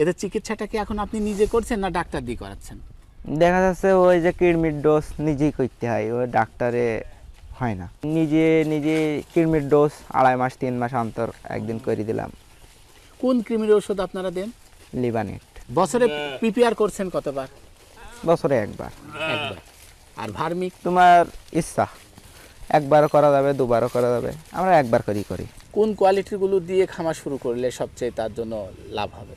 এদের চিকিৎসাটা কি এখন আপনি নিজে করছেন না ডাক্তার দিয়ে করাচ্ছেন? দেখা যাচ্ছে ওই যে কৃমির ডোজ নিজেই করতে হয় ওই ডাক্তারে হয় না। নিজে নিজে কৃমির ডোজ আড়াই মাস তিন মাস অন্তর একদিন করে দিলাম। কোন কৃমির ওষুধ আপনারা দেন? লিবানেট বছরে প্রিপেয়ার করছেন কতবার? বছরে একবার। একবার। আর ভার্মিক? তোমার ইচ্ছা একবারও করা যাবে দুবারও করা যাবে আমরা একবার করেই করি। কোন কোয়ালিটিগুলো দিয়ে খামার শুরু করলে সবচেয়ে তার জন্য লাভ হবে?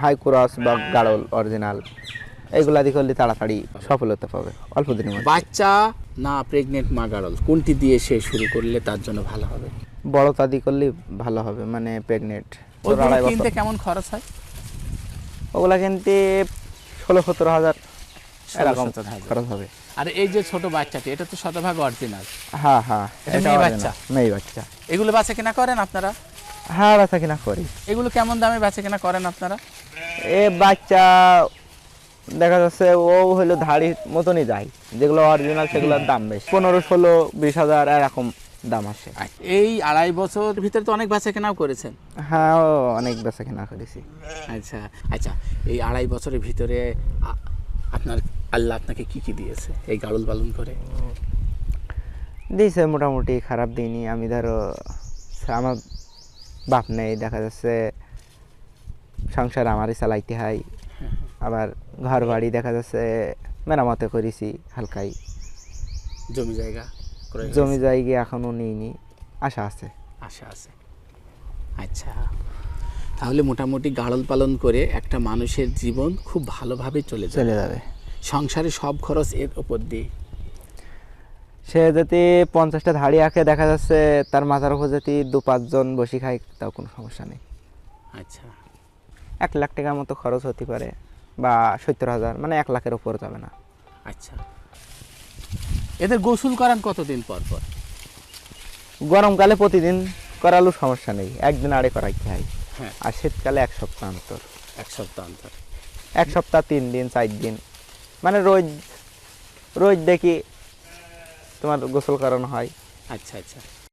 হাই ক্রস বা গাড়ল অরিজিনাল এইগুলা দিয়ে করলে তাড়াতাড়ি সফলতা পাবে। অল্প দিনের মধ্যে। বাচ্চা না প্রেগনেন্ট মা গাড়ল কোনটি দিয়ে সে শুরু করলে তার জন্য ভালো হবে? বড় তাদি করলে ভালো হবে মানে প্রেগনেন্ট কিনতে কেমন খরচ হয়? ওগুলা কিনতে ষোলো সতেরো হাজার এরকম খরচ হবে। আর এই যে ছোট বাচ্চাটি এটা তো শতভাগ অরিজিনাল হ্যাঁ হ্যাঁ এটা মেয়ে বাচ্চা? মেয়ে বাচ্চা। এগুলো বেচা কেনা করেন আপনারা? হ্যাঁ বেচা কিনা করি। এগুলো কেমন দামে বেচা কেনা করেন আপনারা? এ বাচ্চা দেখা যাচ্ছে ও হলো ধাড়ির মতনই যায় যেগুলো অরিজিনাল সেগুলোর দাম বেশি। পনেরো ষোলো বিশ হাজার এরকম দাম আসে। এই আড়াই বছর ভিতরে তো অনেক বেচা কেনাও করেছেন। হ্যাঁ ও অনেক বেচা কিনা করেছি। আচ্ছা আচ্ছা এই আড়াই বছরের ভিতরে আপনার আল্লাহ আপনাকে কি কি দিয়েছে এই গাড়ল পালন করে? দিয়েছে মোটামুটি খারাপ দিইনি। আমি ধরো আমার বাপ নেই দেখা যাচ্ছে সংসার আমারই চালাইতে হয়। আবার ঘর বাড়ি দেখা যাচ্ছে মেরামতে করেছি হালকাই। জমি জায়গা জমি? জায়গা এখনও নিইনি আশা আছে। আশা আছে। আচ্ছা তাহলে মোটামুটি গাড়ল পালন করে একটা মানুষের জীবন খুব ভালোভাবে চলে চলে যাবে। সংসারে সব খরচ এর উপর দিয়ে। সে যদি পঞ্চাশটা ধাড়ি আঁকে দেখা যাচ্ছে তার মাথার উপর যদি দু পাঁচজন বসি খায় তাও কোনো সমস্যা নেই। আচ্ছা। এক লাখ টাকার মতো খরচ হতে পারে বা সত্তর হাজার মানে এক লাখের উপর যাবে না। আচ্ছা। এদের গোসল করান কতদিন পর পর? গরমকালে প্রতিদিন করালেও সমস্যা নেই একদিন আড়ে করাইতে হয় হ্যাঁ। আর শীতকালে এক সপ্তাহ অন্তর। এক সপ্তাহ অন্তর। এক সপ্তাহ তিন দিন চার দিন। মানে রোজ রোজ দেখি তোমার গোসল করানো হয়। আচ্ছা আচ্ছা।